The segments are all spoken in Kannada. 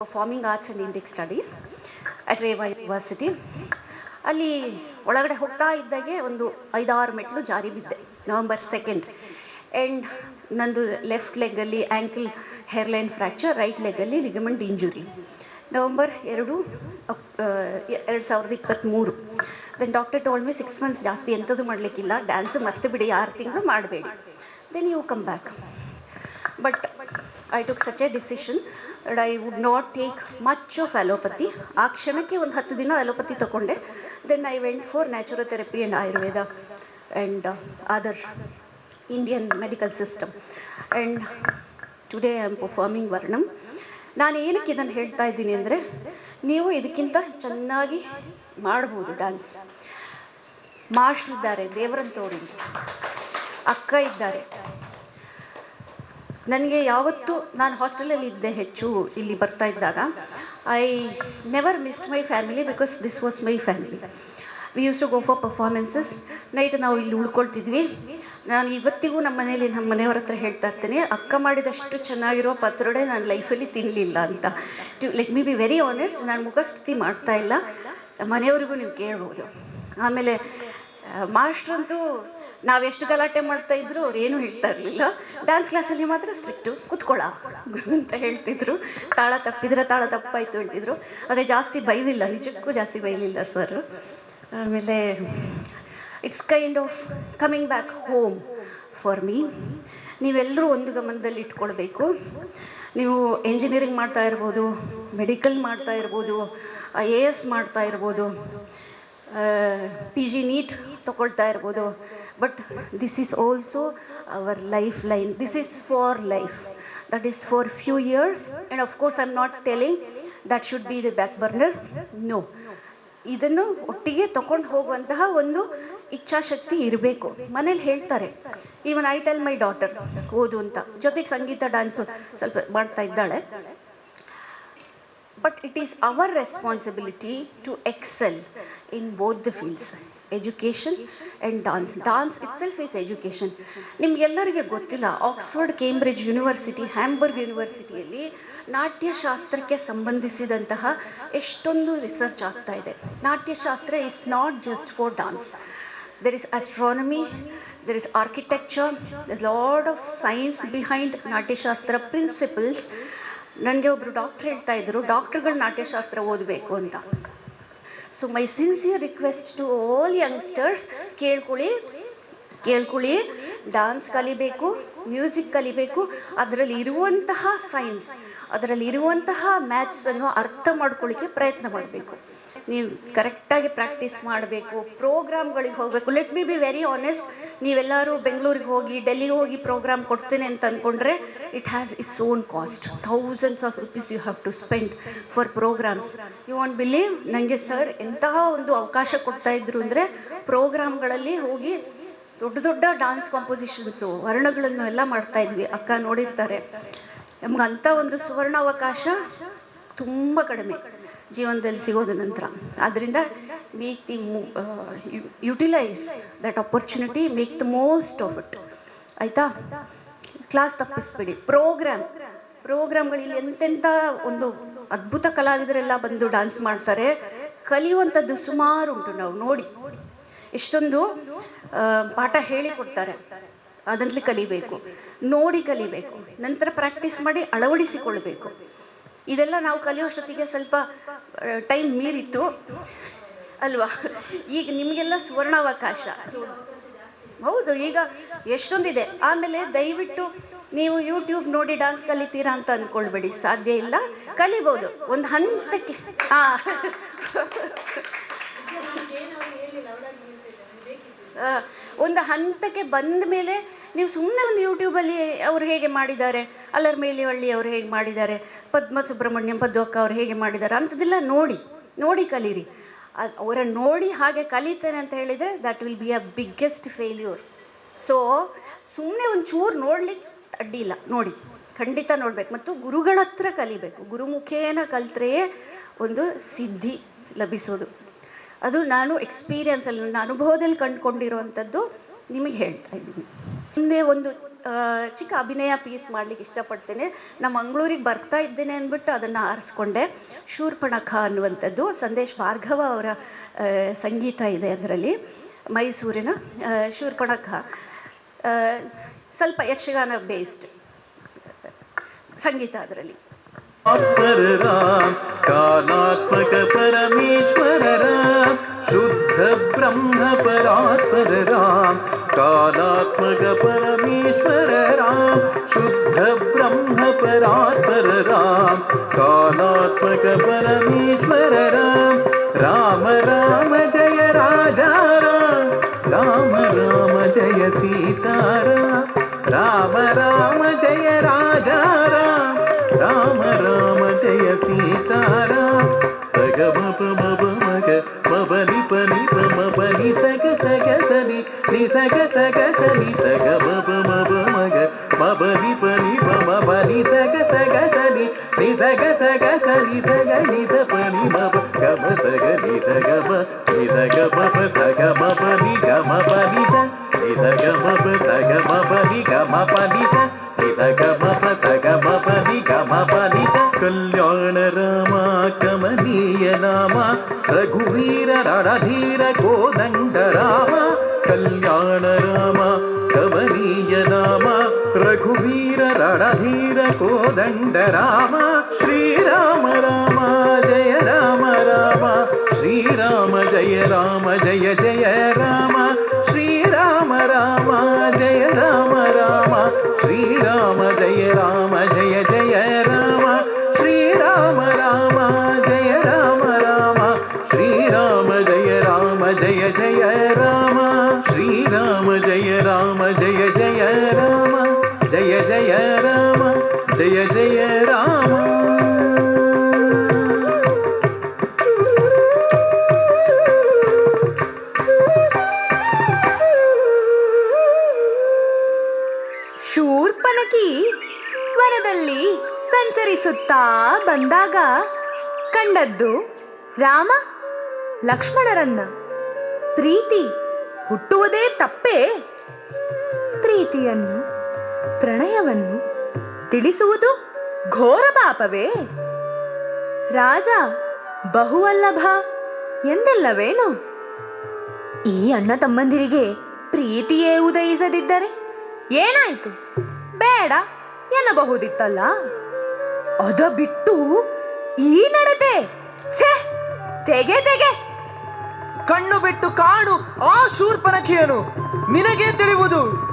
Performing arts and Indic studies at Reva university ಅಲ್ಲಿ ಒಳಗಡೆ ಹೋಗ್ತಾ ಇದ್ದಾಗೆ ಒಂದು ಐದಾರು ಮೆಟ್ಲು ಜಾರಿ ಬಿದ್ದೆ ನವಂಬರ್ ಸೆಕೆಂಡ್ ಆ್ಯಂಡ್ ನಂದು ಲೆಫ್ಟ್ ಲೆಗ್ಗಲ್ಲಿ ಆ್ಯಂಕಲ್ ಹೇರ್ಲೈನ್ ಫ್ರ್ಯಾಕ್ಚರ್ ರೈಟ್ ಲೆಗ್ಗಲ್ಲಿ ಲಿಗಮೆಂಟ್ ಇಂಜುರಿ ನವಂಬರ್ ಎರಡು ಎರಡು ಸಾವಿರದ ಇಪ್ಪತ್ತ್ಮೂರು then doctor told me six months ಜಾಸ್ತಿ ಎಂಥದ್ದು ಮಾಡಲಿಕ್ಕಿಲ್ಲ ಡ್ಯಾನ್ಸ್ ಮತ್ತೆ ಬಿಡಿ, ಆರು ತಿಂಗಳು ಮಾಡಬೇಡಿ. Then you come back but I took such a decision and I would not take much of allopathy ಆ ಕ್ಷಣಕ್ಕೆ ಒಂದು ಹತ್ತು ದಿನ ಅಲೋಪತಿ ತಗೊಂಡೆ. Then I went for naturopathy and Ayurveda and other Indian medical system and today I am performing varnam ನಾನು ಏನಕ್ಕೆ ಇದನ್ನು ಹೇಳ್ತಾ ಇದ್ದೀನಿ ಅಂದರೆ, ನೀವು ಇದಕ್ಕಿಂತ ಚೆನ್ನಾಗಿ ಮಾಡ್ಬೋದು ಡ್ಯಾನ್ಸ್ ಮಾಸ್ಟ್ರ್ ಇದ್ದಾರೆ, ದೇವರಂತವರು ಅಕ್ಕ ಇದ್ದಾರೆ. ನನಗೆ ಯಾವತ್ತೂ ನಾನು ಹಾಸ್ಟೆಲಲ್ಲಿ ಇದ್ದೆ ಹೆಚ್ಚು ಇಲ್ಲಿ ಬರ್ತಾ ಇದ್ದಾಗ. I never missed my family because this was my family we use to go for performances night ನಾವು ಇಲ್ಲಿ ಉಳ್ಕೊಳ್ತಿದ್ವಿ. ನಾನು ಇವತ್ತಿಗೂ ನಮ್ಮ ಮನೇಲಿ ನಮ್ಮ ಮನೆಯವ್ರ ಹತ್ರ ಹೇಳ್ತಾ ಇರ್ತೇನೆ, ಅಕ್ಕ ಮಾಡಿದಷ್ಟು ಚೆನ್ನಾಗಿರೋ ಪತ್ರೊಡೆ ನಾನು ಲೈಫಲ್ಲಿ ತಿನ್ನಲಿಲ್ಲ ಅಂತ. To let me be very honest ನಾನು ಮುಖಸ್ತುತಿ ಮಾಡ್ತಾ ಇಲ್ಲ. ಮನೆಯವ್ರಿಗೂ ನೀವು ಕೇಳ್ಬೋದು. ಆಮೇಲೆ ಮಾಸ್ಟ್ರಂತೂ ನಾವೆಷ್ಟು ಗಲಾಟೆ ಮಾಡ್ತಾ ಇದ್ರು ಅವ್ರು ಏನು ಹೇಳ್ತಾ ಇರಲಿಲ್ಲ. ಡ್ಯಾನ್ಸ್ ಕ್ಲಾಸಲ್ಲಿ ಮಾತ್ರ ಸ್ಟ್ರಿಕ್ಟು ಕುತ್ಕೊಳ್ಳ ಅಂತ ಹೇಳ್ತಿದ್ರು. ತಾಳ ತಪ್ಪಿದ್ರೆ ತಾಳ ತಪ್ಪಾಯ್ತು ಹೇಳ್ತಿದ್ರು. ಆದರೆ ಜಾಸ್ತಿ ಬೈಲಿಲ್ಲ. ನಿಜಕ್ಕೂ ಜಾಸ್ತಿ ಬೈಲಿಲ್ಲ ಸರ್ ಆಮೇಲೆ it's kind of coming back home for me ನೀವೆಲ್ಲರೂ ಒಂದು ಗಮನದಲ್ಲಿ ಇಟ್ಕೊಳ್ಬೇಕು. ನೀವು ಎಂಜಿನಿಯರಿಂಗ್ ಮಾಡ್ತಾ ಇರ್ಬೋದು ಮೆಡಿಕಲ್ ಮಾಡ್ತಾ ಇರ್ಬೋದು ಐ ಎ ಎಸ್ ಮಾಡ್ತಾ ಇರ್ಬೋದು ಪಿ ಜಿ ನೀಟ್ ತೊಗೊಳ್ತಾ ಇರ್ಬೋದು. This is also our life line this is for life that is for few years and of course I am not telling that should be the back burner no ಇದನ್ನು ಒಟ್ಟಿಗೆ ತಗೊಂಡು ಹೋಗುವಂತಹ ಒಂದು ಇಚ್ಛಾಶಕ್ತಿ ಇರಬೇಕು. ಮನೇಲಿ ಹೇಳ್ತಾರೆ even I tell my daughter ಓದು ಅಂತ. ಜೊತೆಗೆ ಸಂಗೀತ ಡ್ಯಾನ್ಸು ಸ್ವಲ್ಪ ಮಾಡ್ತಾ ಇದ್ದಾಳೆ. But it is our responsibility to excel in both the fields education and dance dance it self is education ನಿಮ್ಗೆಲ್ಲರಿಗೆ ಗೊತ್ತಿಲ್ಲ ಆಕ್ಸ್ಫರ್ಡ್ ಕೇಂಬ್ರಿಡ್ಜ್ ಯೂನಿವರ್ಸಿಟಿ ಹ್ಯಾಂಬರ್ಗ್ ಯೂನಿವರ್ಸಿಟಿಯಲ್ಲಿ ನಾಟ್ಯಶಾಸ್ತ್ರಕ್ಕೆ ಸಂಬಂಧಿಸಿದಂತಹ ಎಷ್ಟೊಂದು ರಿಸರ್ಚ್ ಆಗ್ತಾ ಇದೆ. Natyashastra is not just for dance there is astronomy there is architecture there lot of science behind Natyashastra principles ನನಗೆ ಒಬ್ಬರು ಡಾಕ್ಟ್ರ್ ಹೇಳ್ತಾ ಇದ್ರು, ಡಾಕ್ಟ್ರುಗಳು ನಾಟ್ಯಶಾಸ್ತ್ರ ಓದಬೇಕು ಅಂತ. So my sincere request to all youngsters ಕೇಳ್ಕೊಳ್ಳಿ ಕೇಳ್ಕೊಳ್ಳಿ ಡಾನ್ಸ್ ಕಲಿಬೇಕು ಮ್ಯೂಸಿಕ್ ಕಲಿಬೇಕು, ಅದರಲ್ಲಿ ಇರುವಂತಹ ಸೈನ್ಸ್ ಅದರಲ್ಲಿ ಇರುವಂತಹ ಮ್ಯಾಥ್ಸನ್ನು ಅರ್ಥ ಮಾಡ್ಕೊಳ್ಳಿಕ್ಕೆ ಪ್ರಯತ್ನ ಮಾಡಬೇಕು. ನೀವು ಕರೆಕ್ಟಾಗಿ ಪ್ರಾಕ್ಟೀಸ್ ಮಾಡಬೇಕು. ಪ್ರೋಗ್ರಾಮ್ಗಳಿಗೆ ಹೋಗಬೇಕು. Let me be very honest ನೀವೆಲ್ಲರೂ ಬೆಂಗಳೂರಿಗೆ ಹೋಗಿ ಡೆಲ್ಲಿಗೆ ಹೋಗಿ ಪ್ರೋಗ್ರಾಮ್ ಕೊಡ್ತೇನೆ ಅಂತ ಅಂದ್ಕೊಂಡ್ರೆ it has its own cost thousands of rupees you have to spend for programs you want believe ನನಗೆ ಸರ್ ಎಂತಹ ಒಂದು ಅವಕಾಶ ಕೊಡ್ತಾ ಇದ್ರು ಅಂದರೆ ಪ್ರೋಗ್ರಾಮ್ಗಳಲ್ಲಿ ಹೋಗಿ ದೊಡ್ಡ ದೊಡ್ಡ ಡಾನ್ಸ್ ಕಾಂಪೋಸಿಷನ್ಸು ವರ್ಣಗಳನ್ನು ಎಲ್ಲ ಮಾಡ್ತಾ ಇದ್ವಿ. ಅಕ್ಕ ನೋಡಿರ್ತಾರೆ. ನಮ್ಗೆ ಅಂಥ ಒಂದು ಸುವರ್ಣಾವಕಾಶ ತುಂಬ ಕಡಿಮೆ ಜೀವನದಲ್ಲಿ ಸಿಗೋದ ನಂತರ. ಆದ್ದರಿಂದ make the utilise that opportunity make the most of it ಆಯಿತಾ? ಕ್ಲಾಸ್ ತಪ್ಪಿಸ್ಬೇಡಿ. ಪ್ರೋಗ್ರಾಮ್ ಪ್ರೋಗ್ರಾಮ್ಗಳಲ್ಲಿ ಎಂತೆಂಥ ಒಂದು ಅದ್ಭುತ ಕಲಾವಿದರೆಲ್ಲ ಬಂದು ಡಾನ್ಸ್ ಮಾಡ್ತಾರೆ. ಕಲಿಯುವಂಥದ್ದು ಸುಮಾರು ಉಂಟು ನಾವು ನೋಡಿ. ಎಷ್ಟೊಂದು ಪಾಠ ಹೇಳಿಕೊಡ್ತಾರೆ ಅದರಲ್ಲಿ ಕಲಿಬೇಕು. ನೋಡಿ ಕಲಿಬೇಕು. ನಂತರ ಪ್ರಾಕ್ಟೀಸ್ ಮಾಡಿ ಅಳವಡಿಸಿಕೊಳ್ಬೇಕು. ಇದೆಲ್ಲ ನಾವು ಕಲಿಯೋಷ್ಟೊತ್ತಿಗೆ ಸ್ವಲ್ಪ ಟೈಮ್ ಮೀರಿತ್ತು. ಅಲ್ವಾ? ಈಗ ನಿಮಗೆಲ್ಲ ಸುವರ್ಣಾವಕಾಶ. ಹೌದು, ಈಗ ಎಷ್ಟೊಂದಿದೆ. ಆಮೇಲೆ ದಯವಿಟ್ಟು ನೀವು ಯೂಟ್ಯೂಬ್ ನೋಡಿ ಡಾನ್ಸ್ ಕಲಿತೀರಾ ಅಂತ ಅಂದ್ಕೊಳ್ಬೇಡಿ ಸಾಧ್ಯ ಇಲ್ಲ. ಕಲಿಬೋದು. ಒಂದು ಹಂತಕ್ಕೆ. ಹಾಂ ಒಂದು ಹಂತಕ್ಕೆ ಬಂದ ಮೇಲೆ ನೀವು ಸುಮ್ಮನೆ ಒಂದು ಯೂಟ್ಯೂಬಲ್ಲಿ ಅವ್ರು ಹೇಗೆ ಮಾಡಿದ್ದಾರೆ? ಅಲ್ಲರ್ ಮೇಲಿಹಳ್ಳಿ ಅವ್ರು ಹೇಗೆ ಮಾಡಿದ್ದಾರೆ? ಪದ್ಮ ಸುಬ್ರಹ್ಮಣ್ಯಂ ಪದ್ವಕ್ಕ ಅವ್ರು ಹೇಗೆ ಮಾಡಿದ್ದಾರೆ ಅಂಥದ್ದೆಲ್ಲ ನೋಡಿ ನೋಡಿ ಕಲೀರಿ. ಅವರನ್ನು ನೋಡಿ ಹಾಗೆ ಕಲಿತೇನೆ ಅಂತ ಹೇಳಿದರೆ that will be a biggest failure so ಸುಮ್ಮನೆ ಒಂಚೂರು ಚೂರು ನೋಡ್ಲಿಕ್ಕೆ ಅಡ್ಡಿಲ್ಲ ನೋಡಿ, ಖಂಡಿತ ನೋಡ್ಬೇಕು. ಮತ್ತು ಗುರುಗಳ ಹತ್ರ ಕಲಿಬೇಕು. ಗುರುಮುಖೇನ ಕಲಿತ್ರೆಯೇ ಒಂದು ಸಿದ್ಧಿ ಲಭಿಸೋದು. ಅದು ನಾನು ಎಕ್ಸ್ಪೀರಿಯನ್ಸಲ್ಲಿ ನನ್ನ ಅನುಭವದಲ್ಲಿ ಕಂಡುಕೊಂಡಿರುವಂಥದ್ದು ನಿಮಗೆ ಹೇಳ್ತಾ ಇದ್ದೀನಿ. ಮುಂದೆ ಒಂದು ಚಿಕ್ಕ ಅಭಿನಯ ಪೀಸ್ ಮಾಡ್ಲಿಕ್ಕೆ ಇಷ್ಟಪಡ್ತೇನೆ. ನಮ್ಮ ಮಂಗಳೂರಿಗೆ ಬರ್ತಾ ಇದ್ದೇನೆ ಅಂದ್ಬಿಟ್ಟು ಅದನ್ನು ಆರಿಸ್ಕೊಂಡೆ. ಶೂರ್ಪಣಖ ಅನ್ನುವಂಥದ್ದು, ಸಂದೇಶ್ ಭಾರ್ಗವ ಅವರ ಸಂಗೀತ ಇದೆ ಅದರಲ್ಲಿ, ಮೈಸೂರಿನ ಶೂರ್ಪಣಖ. ಸ್ವಲ್ಪ ಯಕ್ಷಗಾನ ಬೇಸ್ಡ್ ಸಂಗೀತ ಅದರಲ್ಲಿ. ಕಾಲಾತ್ಮಕ ಪರಮೇಶ್ವರ ಶುದ್ಧ ಬ್ರಹ್ಮ ಪರಾತ್ಮರ ರಾಮ್ कालात्मक परमेश्वर राम, शुद्ध ब्रह्म परात्पर राम। कालात्मक परमेश्वर राम राम राम जय राजा राम। राम राम जय सीताराम राम राम जय राजा राम। राम राम जय सीताराम सग ని సగ సగ సని సగ బబ మబ మగ బబ ని పని బమ పని సగ సగ సని ని సగ సగ సని సగ ని స పని మబ గమ సగ ని సగ బ ని సగ బబ సగ మబ ని గమ పని స ని సగ బబ సగ మబ ని గమ పని స ని సగ బబ సగ మబ ని గమ పని స కళ్యాణ రామ కమనీయ నామ రఘువీర రణధీర కోదండ రామ ನಾಮ, ರಘುವೀರ, ರಣಧೀರ, ಕೋದಂಡ ರಾಮ, ಶ್ರೀರಾಮ ರಾಮ, ಜಯ ರಾಮ ರಾಮ, ಶ್ರೀರಾಮ, ಜಯ ರಾಮ, ಜಯ ಜಯ ರಾಮ ಶ್ರೀರಾಮ ಶೂರ್ಪನಖಿ ವನದಲ್ಲಿ ಸಂಚರಿಸುತ್ತಾ ಬಂದಾಗ ಕಂಡದ್ದು ರಾಮ ಲಕ್ಷ್ಮಣರನ್ನ. ಪ್ರೀತಿ ಹುಟ್ಟುವುದೇ ತಪ್ಪೇ. ಪ್ರೀತಿಯನ್ನು, ಪ್ರಣಯವನ್ನು ತಿಳಿಸುವುದು ಘೋರ ಪಾಪವೇ. ರಾಜ ಬಹುವಲ್ಲಭ ಎಂದೆಲ್ಲವೇನು? ಈ ಅಣ್ಣ ತಮ್ಮಂದಿರಿಗೆ ಪ್ರೀತಿಯೇ ಉದಯಿಸದಿದ್ದರೆ ಏನಾಯ್ತು? ಬೇಡ ಎನ್ನಬಹುದಿತ್ತಲ್ಲ? ಅದ ಬಿಟ್ಟು ಈ ನಡತೆ. ಛೇ ತೆಗೆ ತೆಗೆ. ಕಣ್ಣು ಬಿಟ್ಟು ಕಾಣು ಆ ಶೂರ್ಪನಖಿಯನು. ನಿನಗೆ ತಿಳಿಯುವುದು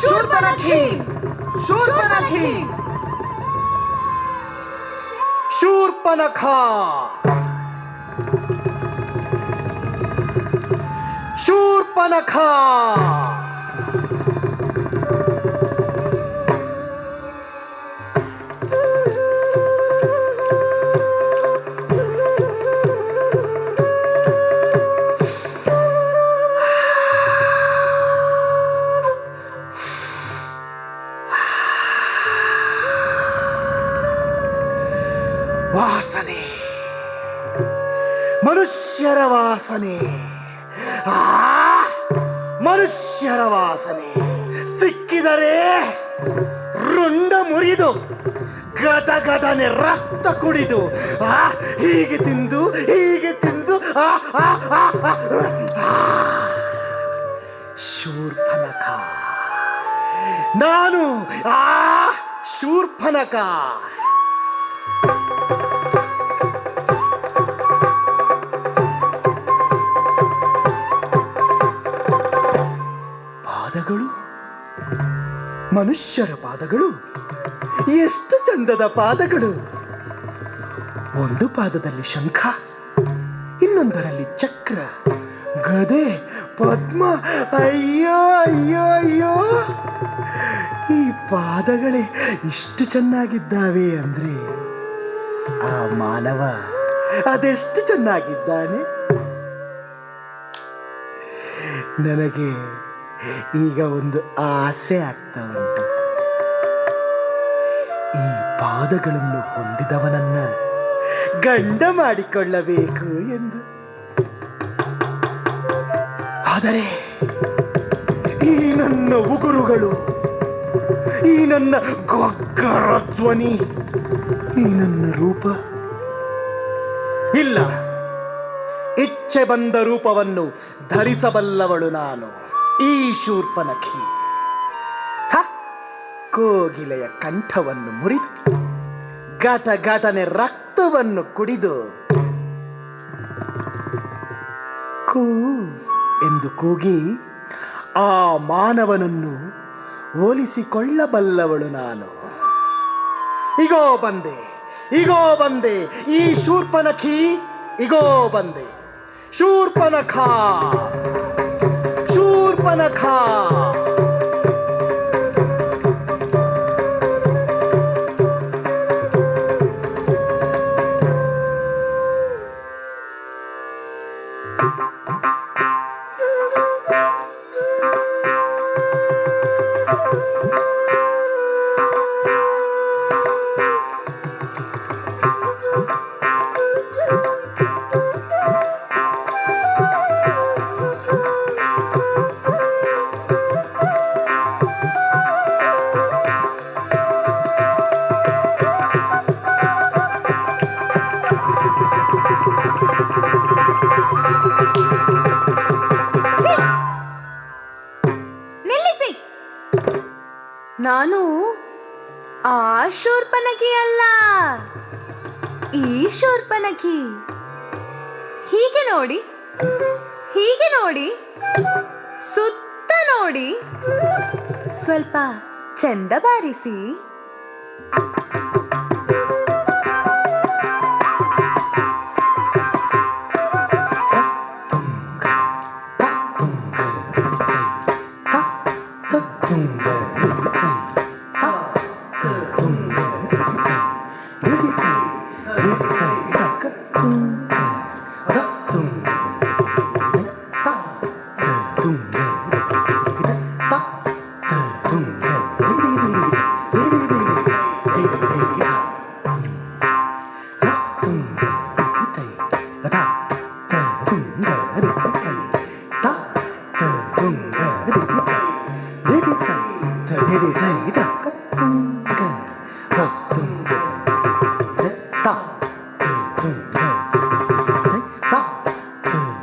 ಶೂರ್ಪನಖಿ. ಶೂರ್ಪನಖಿ. ಶೂರ್ಪನಖ. ಶೂರ್ಪನಖ. ವಾಸನೆ. ಆ ಮನುಷ್ಯರ ವಾಸನೆ ಸಿಕ್ಕಿದರೆ ರುಂಡ ಮುರಿದು ಗದ ಗದನೆ ರಕ್ತ ಕುಡಿದು, ಆ, ಹೀಗೆ ತಿಂದು ಹೀಗೆ ತಿಂದು, ಆ. ಶೂರ್ಪನಖ ನಾನು ಆ ಶೂರ್ಪನಖ ಮನುಷ್ಯರ ಪಾದಗಳು. ಎಷ್ಟು ಚಂದದ ಪಾದಗಳು. ಒಂದು ಪಾದದಲ್ಲಿ ಶಂಖ, ಇನ್ನೊಂದರಲ್ಲಿ ಚಕ್ರ, ಗದೆ, ಪದ್ಮ. ಅಯ್ಯೋ ಅಯ್ಯೋ ಅಯ್ಯೋ. ಈ ಪಾದಗಳೇ ಇಷ್ಟು ಚೆನ್ನಾಗಿದ್ದಾವೆ ಅಂದ್ರೆ ಆ ಮಾನವ ಅದೆಷ್ಟು ಚೆನ್ನಾಗಿದ್ದಾನೆ? ನನಗೆ ಈಗ ಒಂದು ಆಸೆ ಆಗ್ತಾ ಉಂಟು. ಈ ಪಾದಗಳನ್ನು ಹೊಂದಿದವನನ್ನ ಗಂಡ ಮಾಡಿಕೊಳ್ಳಬೇಕು ಎಂದು. ಆದರೆ ಈ ನನ್ನ ಉಗುರುಗಳು, ಈ ನನ್ನ ಗೊಗ್ಗರ ಧ್ವನಿ, ಈ ನನ್ನ ರೂಪ ಇಲ್ಲ. ಇಚ್ಛೆ ಬಂದ ರೂಪವನ್ನು ಧರಿಸಬಲ್ಲವಳು ನಾನು. ಈ ಶೂರ್ಪನಖಿ! ಕೋಗಿಲೆಯ ಕಂಠವನ್ನು ಮುರಿದು ಘಟ ಘಟನೆ ರಕ್ತವನ್ನು ಕುಡಿದು ಕೂ ಎಂದು ಕೂಗಿ ಆ ಮಾನವನನ್ನು ಹೋಲಿಸಿಕೊಳ್ಳಬಲ್ಲವಳು ನಾನು. ಇಗೋ ಬಂದೆ ಇಗೋ ಬಂದೆ ಈ ಶೂರ್ಪನಖಿ ಇಗೋ ಬಂದೆ, ಶೂರ್ಪನಖ! পানা খা ನಾನು ಆ ಶೂರ್ಪನಖಿ ಅಲ್ಲ. ಈ ಶೂರ್ಪನಖಿ ಹೀಗೆ ನೋಡಿ ಹೀಗೆ ನೋಡಿ, ಸುತ್ತ ನೋಡಿ. ಸ್ವಲ್ಪ ಚಂದ ಬಾರಿಸಿ.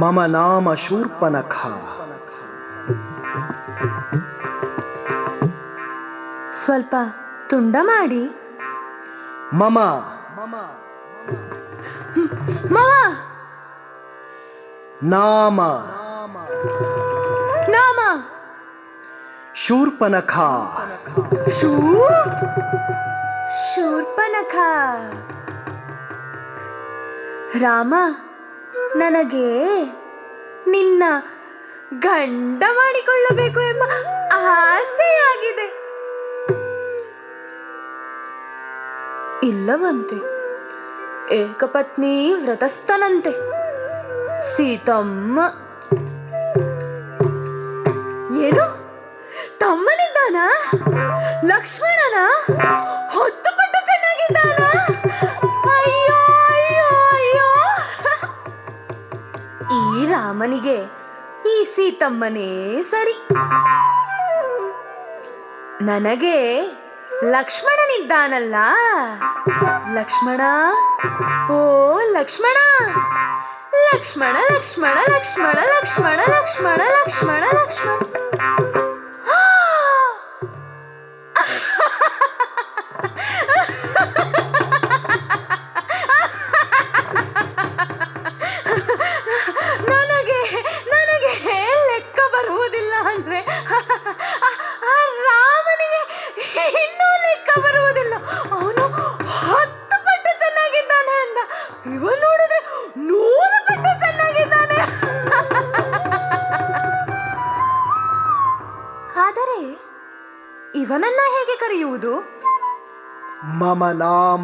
ಮಮ ನಾಮ ಶೂರ್ಪನಖ ಸ್ವಲ್ಪ ತುಂಡ ಮಾಡಿ. ಮಮ ಮಮ! ನಾಮ ನಾಮ ಶೂರ್ಪನಖ ಶೂ ಶೂರ್ಪನಖ ರಾಮ ನನಗೆ ನಿನ್ನ ಗಂಡ ಮಾಡಿಕೊಳ್ಳಬೇಕು ಎಂಬ ಆಸೆಯಾಗಿದೆ. ಇಲ್ಲವಂತೆ ಏಕಪತ್ನಿ ವ್ರತಸ್ಥನಂತೆ. ಸೀತಮ್ಮ ಏನು? ತಮ್ಮನಿದ್ದಾನ ಲಕ್ಷ್ಮಣನ? ಹೊತ್ತು ರಾಮನಿಗೆ, ಈ ಸೀತಮ್ಮನೇ ಸರಿ. ನನಗೆ ಲಕ್ಷ್ಮಣನಿದ್ದಾನಲ್ಲ. ಲಕ್ಷ್ಮಣ? ಓ, ಲಕ್ಷ್ಮಣ! ಲಕ್ಷ್ಮಣ ಲಕ್ಷ್ಮಣ ಲಕ್ಷ್ಮಣ ಲಕ್ಷ್ಮಣ ಲಕ್ಷ್ಮಣ ಲಕ್ಷ್ಮಣ ಲಕ್ಷ್ಮಣ ನನಗೆ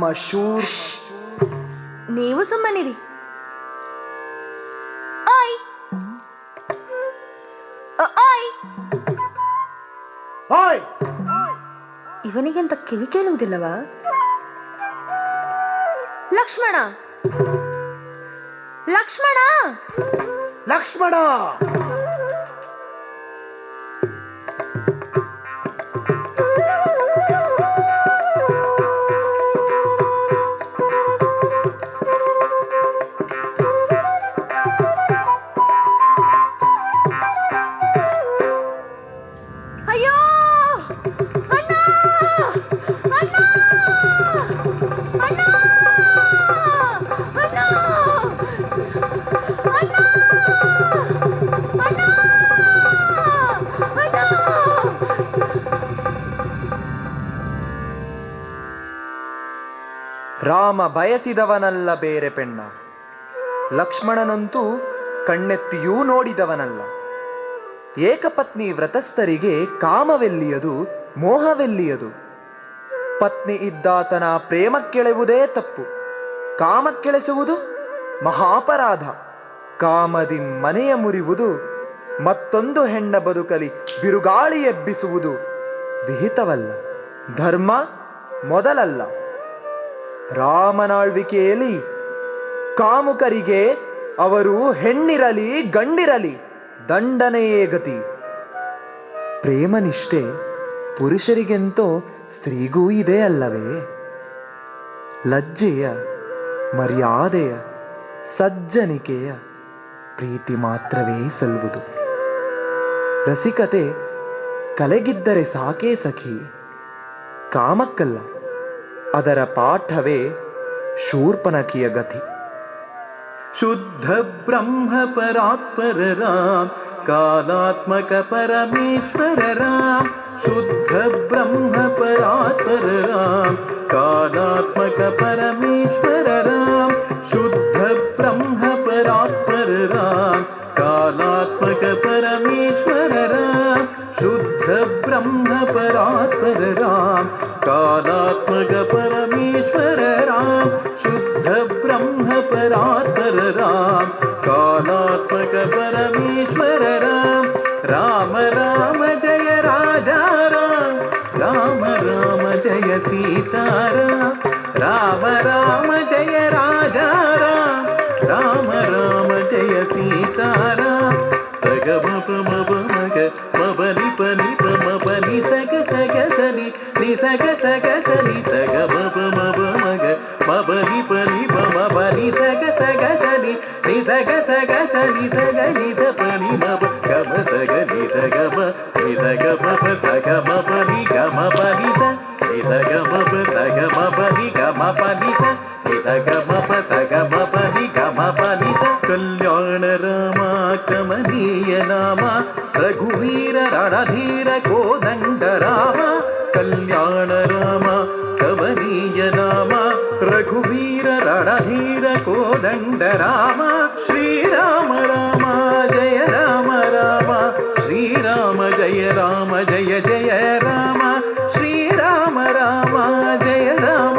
ನಾಮ ಶೂರ್ ನೀವು ಸುಮ್ಮನಿರಿ ಓಯ್ ಅ- ಓಯ್ ಹಾಯ್ ಇವನಿಗೆಂತ ಕಿವಿ ಕೇಳುವುದಿಲ್ಲವಾ ಲಕ್ಷ್ಮಣ ಲಕ್ಷ್ಮಣ ಲಕ್ಷ್ಮಣ ರಾಮ ಬಯಸಿದವನಲ್ಲ ಬೇರೆ ಪೆಣ್ಣ. ಲಕ್ಷ್ಮಣನಂತೂ ಕಣ್ಣೆತ್ತಿಯೂ ನೋಡಿದವನಲ್ಲ. ಏಕಪತ್ನಿ ವ್ರತಸ್ಥರಿಗೆ ಕಾಮವೆಲ್ಲಿಯದು, ಮೋಹವೆಲ್ಲಿಯದು? ಪತ್ನಿ ಇದ್ದಾತನ ಪ್ರೇಮಕ್ಕೆಳೆವುದೇ ತಪ್ಪು. ಕಾಮಕ್ಕೆಳೆಸುವುದು ಮಹಾಪರಾಧ. ಕಾಮದಿ ಮನೆಯ ಮುರಿವುದು ಮತ್ತೊಂದು ಹೆಣ್ಣ ಬದುಕಲಿ ಬಿರುಗಾಳಿ ಎಬ್ಬಿಸುವುದು ವಿಹಿತವಲ್ಲ. ಧರ್ಮ ಮೊದಲಲ್ಲ. ರಾಮನಾಳ್ವಿಕೆಯಲ್ಲಿ ಕಾಮುಕರಿಗೆ ಅವರು ಹೆಣ್ಣಿರಲಿ, ಗಂಡಿರಲಿ ದಂಡನೆಯೇ ಗತಿ. ಪ್ರೇಮನಿಷ್ಠೆ ಪುರುಷರಿಗೆಂತೋ ಸ್ತ್ರೀಗೂ ಇದೆ ಅಲ್ಲವೇ? ಲಜ್ಜೆಯ, ಮರ್ಯಾದೆಯ, ಸಜ್ಜನಿಕೆಯ ಪ್ರೀತಿ ಮಾತ್ರವೇ ಸಲ್ಲುವುದು. ರಸಿಕತೆ ಕಲೆಗಿದ್ದರೆ ಸಾಕೇ ಸಖಿ, ಕಾಮಕ್ಕಲ್ಲ. ಅದರ ಪಾಠವೇ ಶೂರ್ಪನಕಿಯ ಗತಿ. ಶುದ್ಧ ಬ್ರಹ್ಮ ಪರಾತ್ಪರ ರಾಮ್ ಕಾಲಾತ್ಮಕ ಪರಮೇಶ್ವರ ರಾಮ್ ಶುದ್ಧ ಬ್ರಹ್ಮ ಪರಾತ್ಪರ ರಾಮ್ ಕಾಲಾತ್ಮಕ ಪರಮೇಶ್ವರ ರಾಮ್ ಶುದ್ಧ ಬ್ರಹ್ಮ ಪರಾತ್ಪರ ರಾಮ್ ಕಾಲಾತ್ಮಕ ಪರಮೇಶ್ವರ ರಾಮ್ ಶುದ್ಧ ಬ್ರಹ್ಮ ಪರಾತ್ಪರ ರಾಮ್ ಕಾಲಾತ್ಮಕ గని నిధ గత గత నిధ గ నిధ పని మమ గమ సగ నిధ గమ నిధ గమ ప గమ పని గమ పని నిధ గమ ప గమ పని గమ పని నిధ గమ ప ಕೋದಂಡ ರಾಮ ಶ್ರೀರಾಮ ರಾಮ ಜಯ ರಾಮ ರಾಮ ಶ್ರೀರಾಮ ಜಯ ರಾಮ ಜಯ ಜಯ ರಾಮ ಶ್ರೀರಾಮ ರಾಮ ಜಯ ರಾಮ